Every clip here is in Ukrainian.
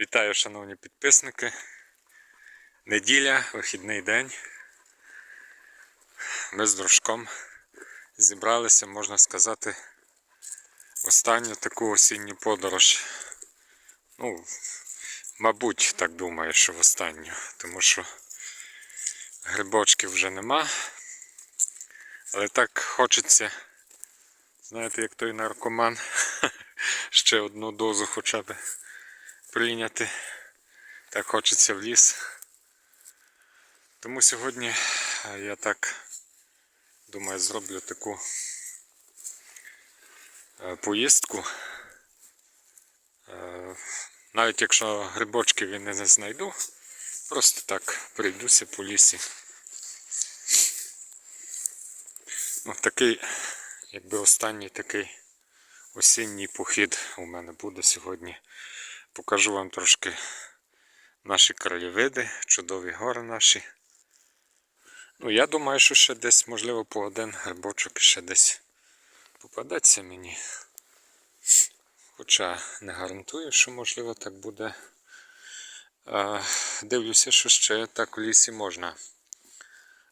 Вітаю, шановні підписники. Неділя, вихідний день. Ми з дружком зібралися, можна сказати, в останню таку осінню подорож. Ну, мабуть, так думаю, що в останню, тому що грибочків вже нема. Але так хочеться, знаєте, як той наркоман, ще одну дозу хоча б прийняти. Так хочеться в ліс. Тому сьогодні е, я так думаю зроблю таку е, поїздку. Е, Навіть якщо грибочків я не знайду, просто так прийдуся по лісі. Ну, такий, якби останній такий осінній похід у мене буде сьогодні. Покажу вам трошки наші краєвиди, чудові гори наші. Ну, я думаю, що ще десь, можливо, по один грибочок ще десь попадеться мені. Хоча не гарантую, що можливо так буде. Дивлюся, що ще так в лісі можна.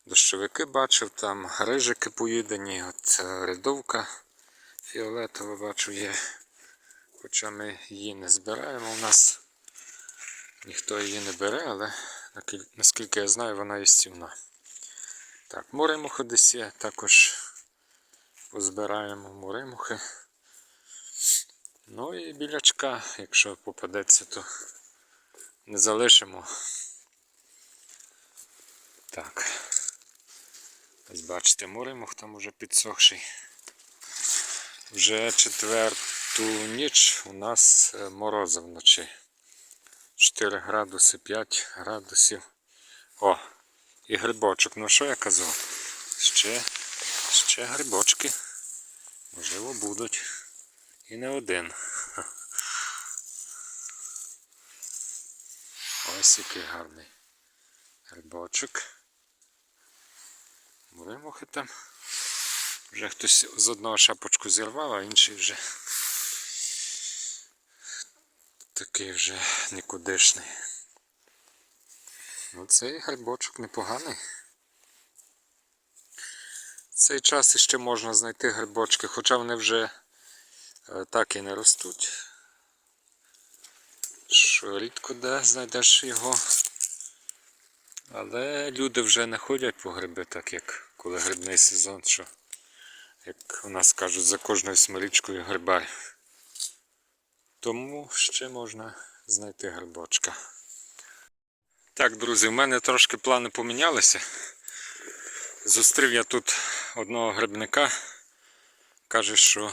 Дощовики бачив, там рижики поїдені, от е, рядовка фіолетова бачу є. Хоча ми її не збираємо у нас. Ніхто її не бере, але наскільки я знаю, вона їстівна. Так, муримухи десь є, також позбираємо муримухи. Ну і білячка, якщо попадеться, то не залишимо. Так. Ось бачите, муримух там уже підсохший. Вже четверту ніч у нас е, морози вночі. 4 градуси, 5 градусів. О, і грибочок. Ну що я казав? Ще, ще грибочки. Можливо, будуть. І не один. Ось який гарний грибочок. Муримухи там. Вже хтось з одного шапочку зірвав, а інший вже такий вже нікудишний. Ну цей грибочок непоганий. В цей час іще можна знайти грибочки, хоча вони вже е, так і не ростуть. Що рідко де знайдеш його. Але люди вже не ходять по гриби, так як коли грибний сезон, що як у нас кажуть, за кожною смирічкою грибар. Тому ще можна знайти грибочка. Так, друзі, в мене трошки плани помінялися. Зустрів я тут одного грибника. Каже, що,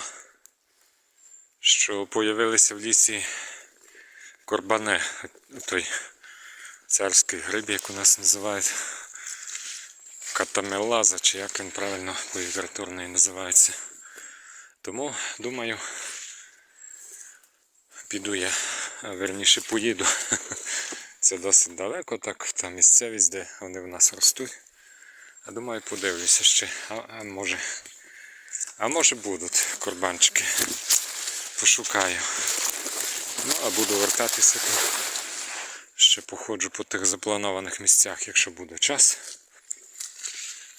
що появилися в лісі корбане, той царський гриб, як у нас називають. Катамелаза, чи як він правильно по літературної називається. Тому думаю, піду я, а верніше поїду. Це досить далеко, так та місцевість, де вони в нас ростуть. А думаю, подивлюся ще. А, а може. А може будуть корбанчики. Пошукаю. Ну, а буду вертатися, то ще походжу по тих запланованих місцях, якщо буде час.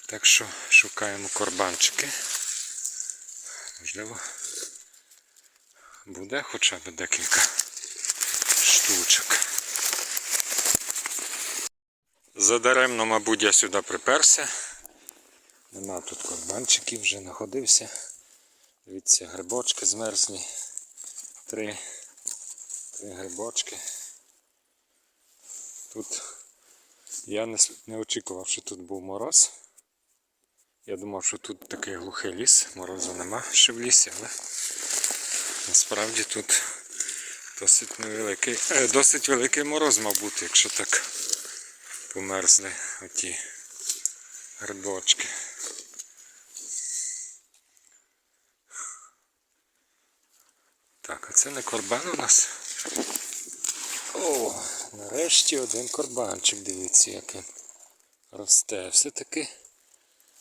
Так що шукаємо корбанчики. Можливо, буде хоча б декілька штучок. Задаремно, мабуть, я сюди приперся. Нема тут корбанчиків, вже находився. Дивіться, грибочки змерзлі. Три, три грибочки. Тут я не, не очікував, що тут був мороз. Я думав, що тут такий глухий ліс, морозу нема ще в лісі, але насправді тут досить невеликий, е, досить великий мороз, мав бути, якщо так померзли оті грибочки. Так, а це не корбан у нас. О, нарешті один корбанчик, дивіться, як росте. Все-таки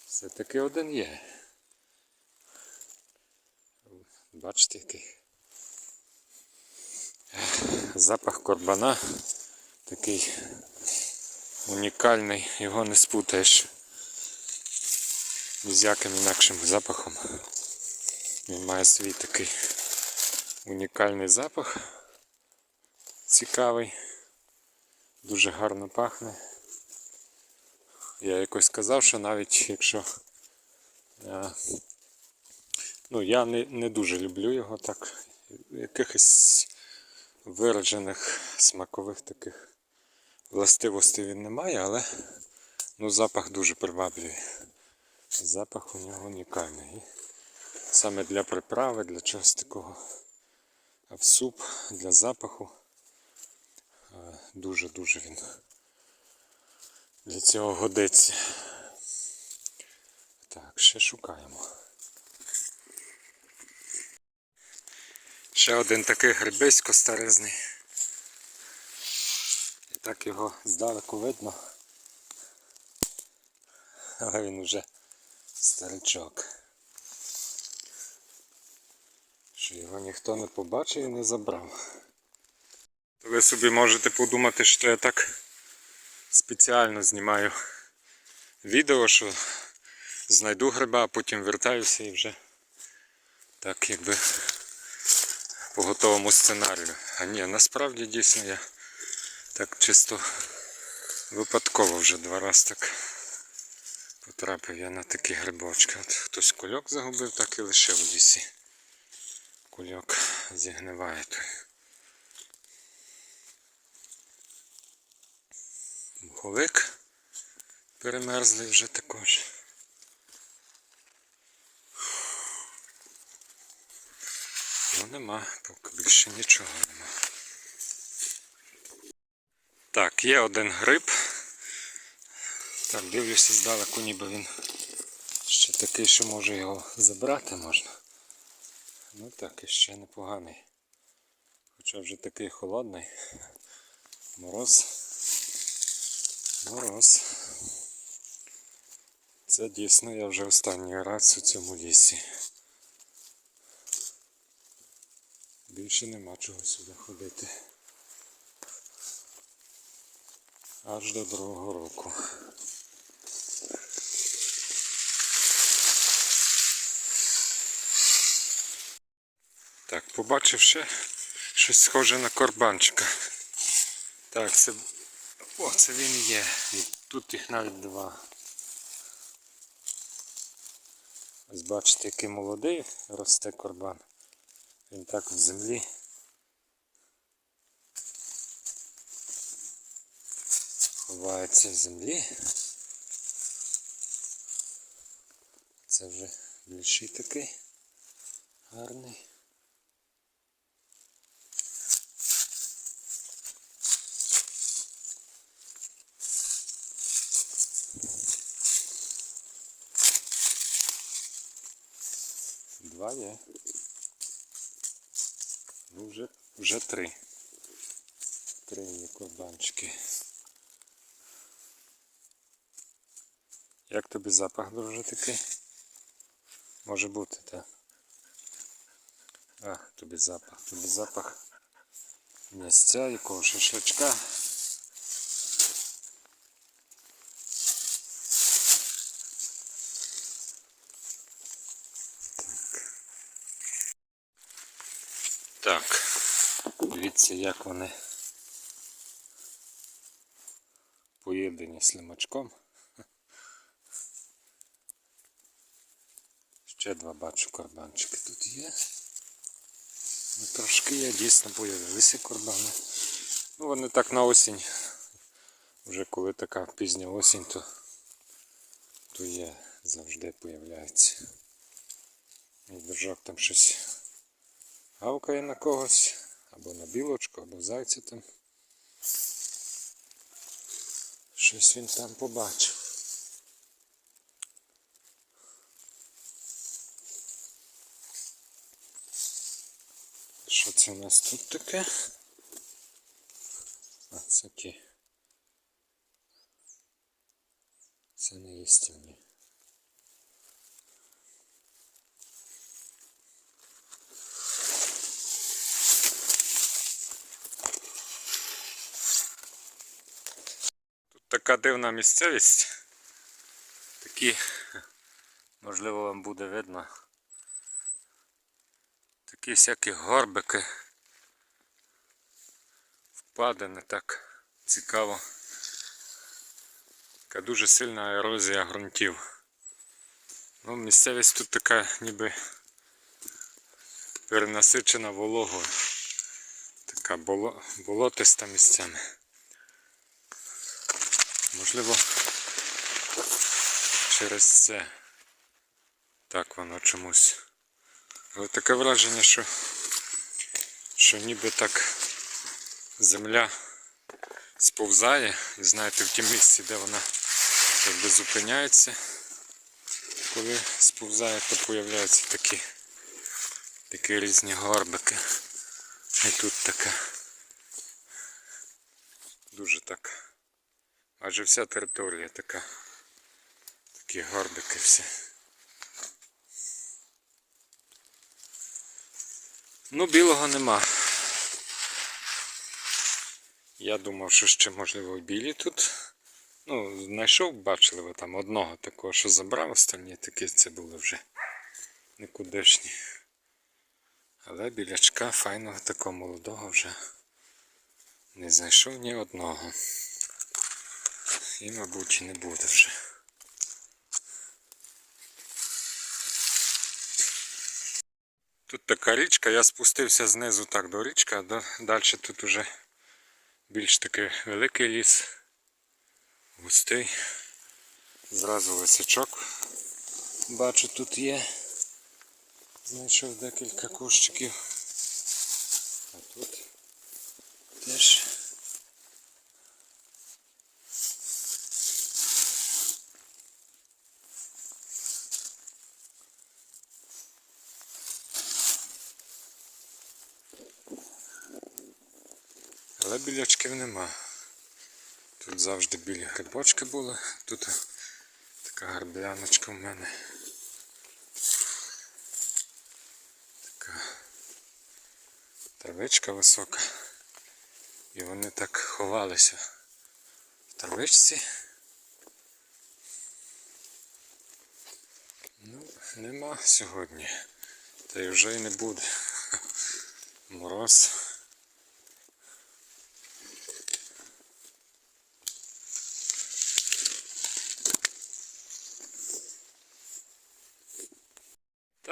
все-таки один є. Бачите який. Запах корбана такий унікальний, його не спутаєш ні з яким інакшим запахом. Він має свій такий унікальний запах. Цікавий, дуже гарно пахне. Я якось сказав, що навіть якщо е, ну, я не, не дуже люблю його так, якихось виражених смакових таких властивостей він не має, але ну, запах дуже приваблює. Запах у нього унікальний. Саме для приправи, для чогось такого. А в суп для запаху е, дуже-дуже він для цього годиться. Так, ще шукаємо. Ще один такий грибисько старезний. І так його здалеку видно. Але він вже старичок. Що його ніхто не побачив і не забрав. То ви собі можете подумати, що я так спеціально знімаю відео, що знайду гриба, а потім вертаюся і вже так якби по готовому сценарію. А ні, насправді дійсно я так чисто випадково вже два рази так потрапив я на такі грибочки. От хтось кульок загубив, так і лишив у лісі. Кульок зігниває той. Муховик перемерзлий вже також. Нема, поки більше нічого нема. Так, є один гриб. Так, дивлюся здалеку, ніби він ще такий, що може його забрати можна. Ну так, і ще непоганий. Хоча вже такий холодний. Мороз. Мороз. Це дійсно я вже останній раз у цьому лісі. Більше нема чого сюди ходити. Аж до другого року. Так, побачив ще щось схоже на корбанчика. Так, це. О, це він є. І тут їх навіть два. Ось бачите, який молодий росте корбан. Він так в землі. Ховається в землі. Це вже більший такий гарний. Два є. Ну вже, вже три. Три є корбанчики. Як тобі запах дуже такий? Може бути, так? А, тобі запах, тобі запах місця якого шашличка. Так, дивіться, як вони поєднані слимачком. Ще два бачу карбанчики тут є. Ну, трошки є, дійсно появилися карбани. Ну вони так на осінь. Вже коли така пізня осінь, то, то є, завжди появляється. Мій держак там щось гавкає на когось, або на білочку, або зайця там. Щось він там побачив. Що це у нас тут таке? А, це ті. Це не їстівні. Така дивна місцевість. Такі, можливо, вам буде видно. Такі всякі горбики. Впадини так цікаво. Така дуже сильна ерозія ґрунтів. Ну, місцевість тут така ніби перенасичена вологою. Така боло, болотиста місцями. Можливо, через це так воно чомусь. Але таке враження, що, що ніби так земля сповзає, і знаєте, в тім місці, де вона якби зупиняється, коли сповзає, то появляються такі, такі різні горбики. І тут така дуже так. Майже вся територія така. Такі горбики всі. Ну, білого нема. Я думав, що ще можливо білі тут. Ну, знайшов, бачили ви там одного такого, що забрав, останні такі це були вже никудишні. Але білячка файного такого молодого вже не знайшов ні одного. І, мабуть, і не буде вже. Тут така річка, я спустився знизу так до річки, а далі тут уже більш такий великий ліс, густий. Зразу лисичок бачу тут є. Знайшов декілька кущиків. А тут теж. Але білячків нема. Тут завжди білі грибочки були. Тут така гарбляночка в мене. Така травичка висока. І вони так ховалися в травичці. Ну, нема сьогодні. Та й вже й не буде. Мороз.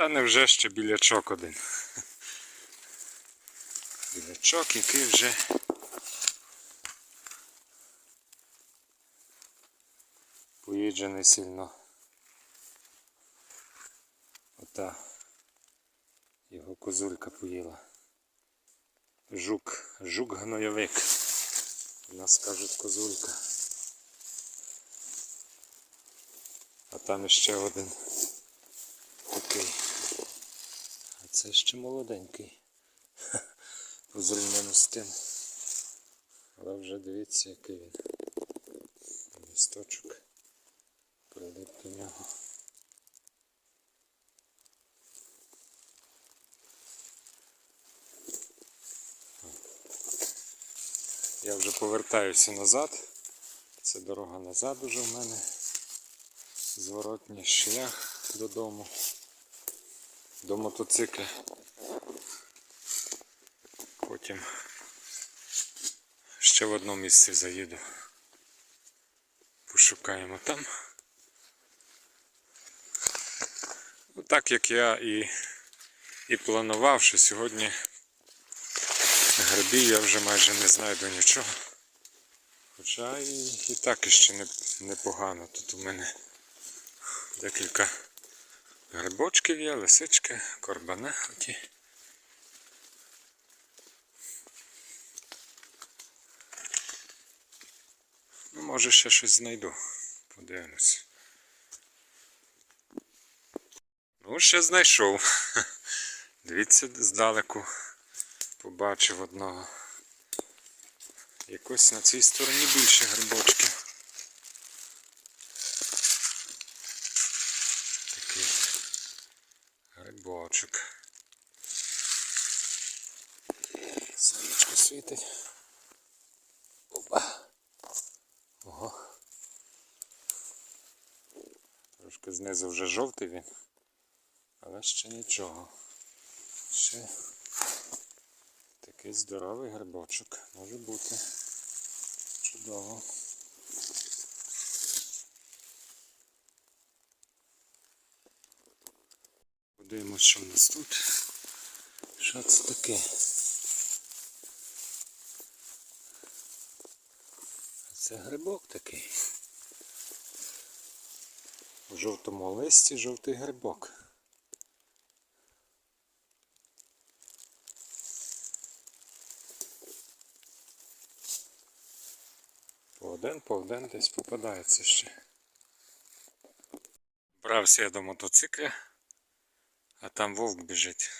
Та невже ще білячок один. Білячок, який вже поїджений сильно. Ота його козулька поїла. Жук, жук гнойовик. У нас кажуть козулька. А там іще один такий. Це ще молоденький. По зрівняно з тим. Але вже дивіться, який він. Місточок. Прилип до нього. Я вже повертаюся назад. Це дорога назад уже в мене. Зворотній шлях додому. До мотоцикля. Потім ще в одно місце заїду. Пошукаємо там. Ну, так як я і, і планував, що сьогодні грибів я вже майже не знайду нічого. Хоча і, і так іще не, непогано. Тут у мене декілька грибочків є, лисички, корбани оті. Ну, може ще щось знайду. Подивимось. Ну, ще знайшов. Дивіться, здалеку побачив одного. Якось на цій стороні більше грибочків. Бочок. Сонечко світить. Опа. Ого. Трошки знизу вже жовтий він, але ще нічого. Ще такий здоровий грибочок може бути. Чудово. Подивимось, що в нас тут. Що це таке? Це грибок такий. У жовтому листі жовтий грибок. По один, по один десь попадається ще. Брався я до мотоцикля, а там вовк біжить.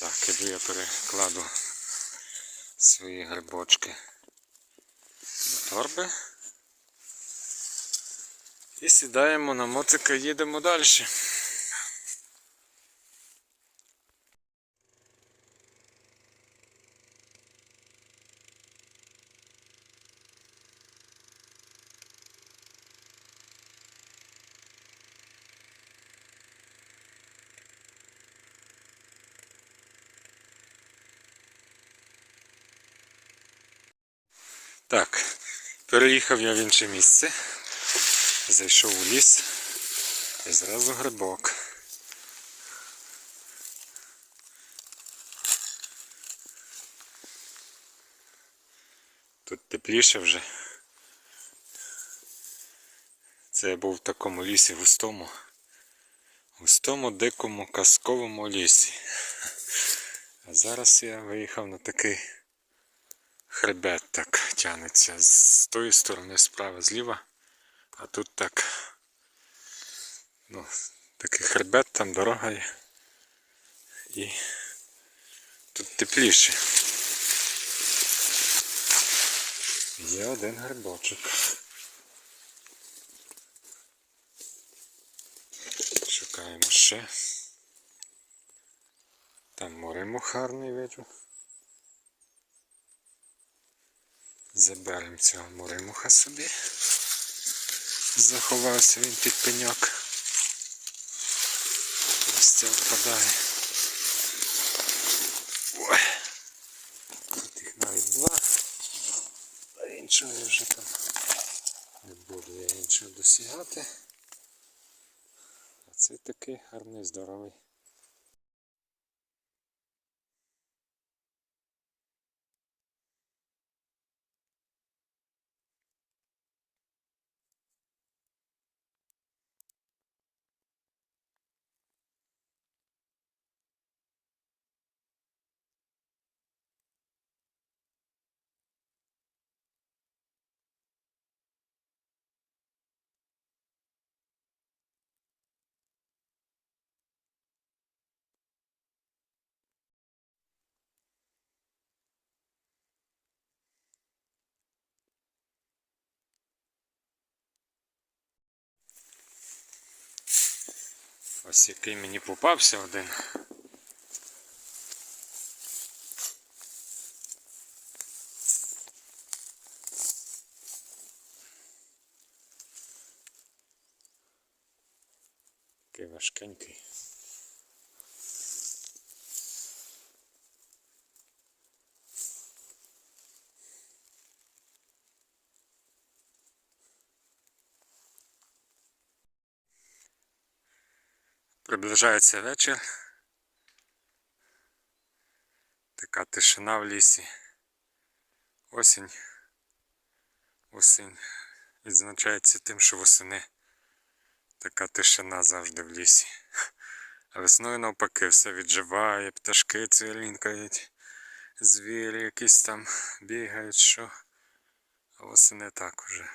Так, іду я перекладу свої грибочки до торби. І сідаємо на мотика, їдемо далі. Так, переїхав я в інше місце. Зайшов у ліс і зразу грибок. Тут тепліше вже. Це я був в такому лісі густому. Густому, дикому, казковому лісі. А зараз я виїхав на такий хребет так тягнеться з тої сторони справа зліва, а тут так ну, такий хребет, там дорога є. І тут тепліше. Є один грибочок. Шукаємо ще. Там моремух гарний видно. Заберемо цього моремуха собі. Заховався він під пеньок. Листя впадає. Ой. Тут їх навіть два. А іншого я вже там не буду я іншого досягати. А це такий гарний, здоровий. Ось який мені попався один. Такий важкенький. Приближається вечір. Така тишина в лісі. Осінь. Осінь відзначається тим, що восени така тишина завжди в лісі. А весною навпаки все відживає, пташки цвірінькають, звірі якісь там бігають, що. А восени так уже.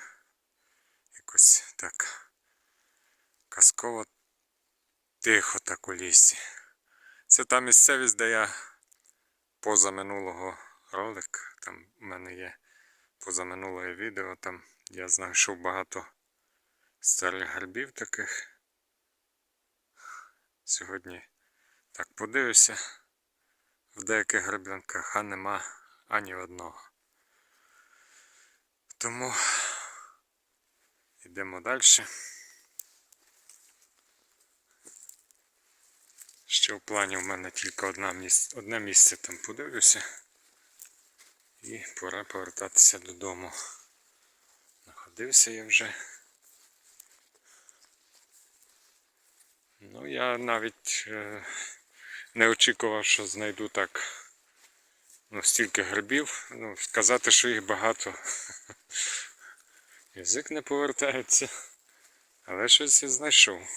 Якось так казково тихо так у лісі. Це та місцевість, де я поза минулого ролик, там в мене є позаминуле відео, там я знайшов багато старих грибів таких. Сьогодні так подивився, в деяких гребінках, а нема ані одного. Тому йдемо далі. Ще в плані в мене тільки одна місце, одне місце там подивлюся. І пора повертатися додому. Находився я вже. Ну, я навіть е, не очікував, що знайду так ну, стільки грибів. Ну, сказати, що їх багато. Язик не повертається. Але щось я знайшов.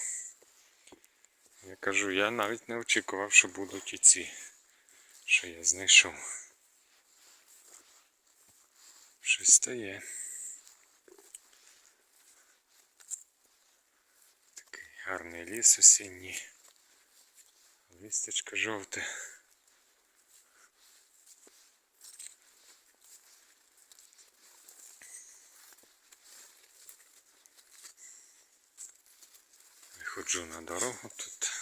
Я кажу, я навіть не очікував, що будуть і ці, що я знайшов. Щось стає. Такий гарний ліс осінній. Листячко жовте. Виходжу на дорогу тут.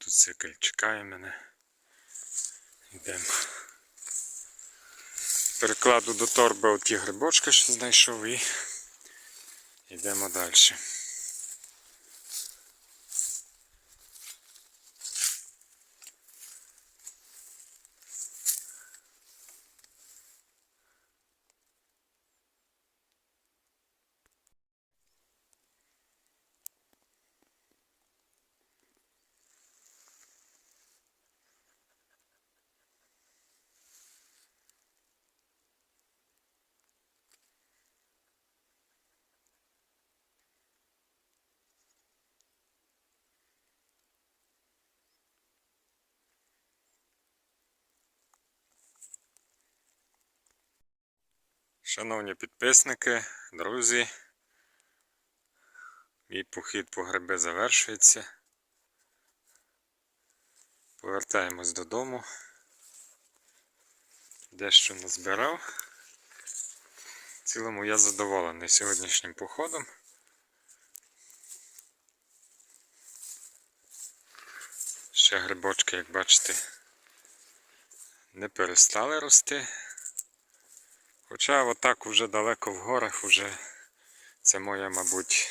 Мотоцикль чекає мене. Йдемо. Перекладу до торби оті грибочки, що знайшов і йдемо далі. Шановні підписники, друзі, мій похід по гриби завершується. Повертаємось додому. Дещо назбирав. В цілому я задоволений сьогоднішнім походом. Ще грибочки, як бачите, не перестали рости. Хоча отак уже далеко в горах вже це моя, мабуть,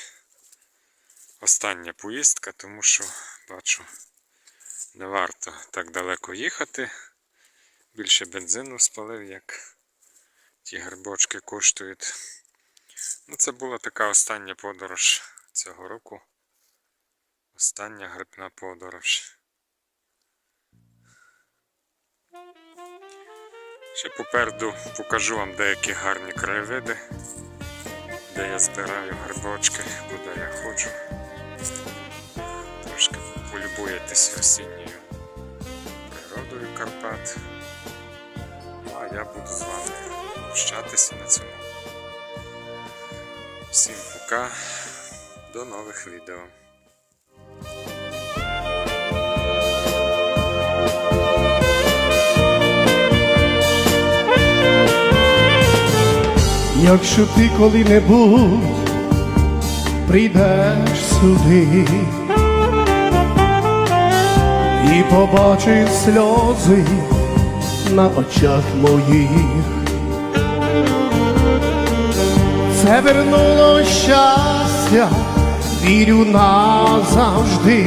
остання поїздка, тому що бачу, не варто так далеко їхати. Більше бензину спалив, як ті грибочки коштують. Ну, це була така остання подорож цього року. Остання грибна подорож. Ще попереду покажу вам деякі гарні краєвиди, де я збираю грибочки, куди я ходжу. Трошки полюбуєтеся осінньою природою Карпат. Ну, а я буду з вами прощатися на цьому. Всім пока, до нових відео. Якщо ти коли-небудь прийдеш сюди і побачиш сльози на очах моїх, це вернуло щастя, вірю назавжди.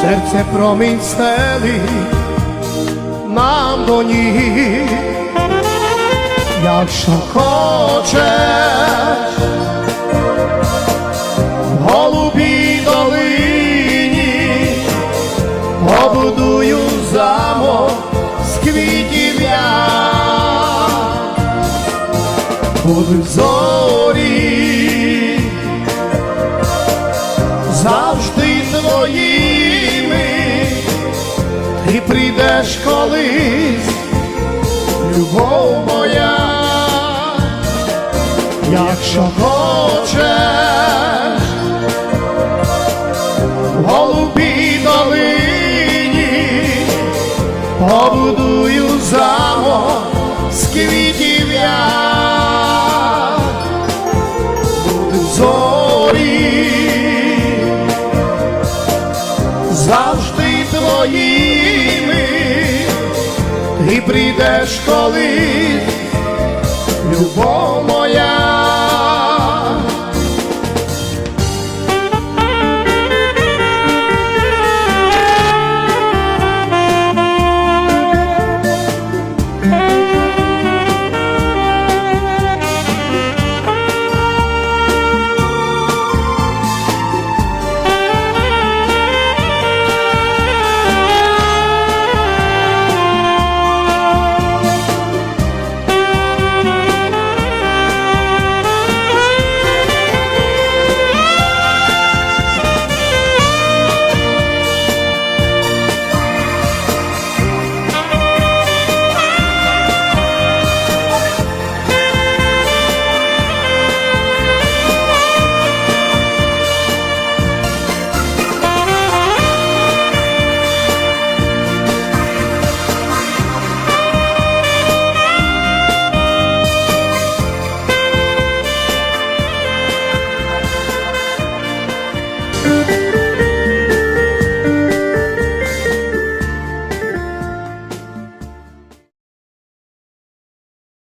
Серце промінь стелить нам до ніг. Якщо хочеш в голубій долині побудую замок з квітів я. Будуть зорі завжди твоїми, ти прийдеш колись любов моя, якщо хочеш прийдеш колись, любов моя,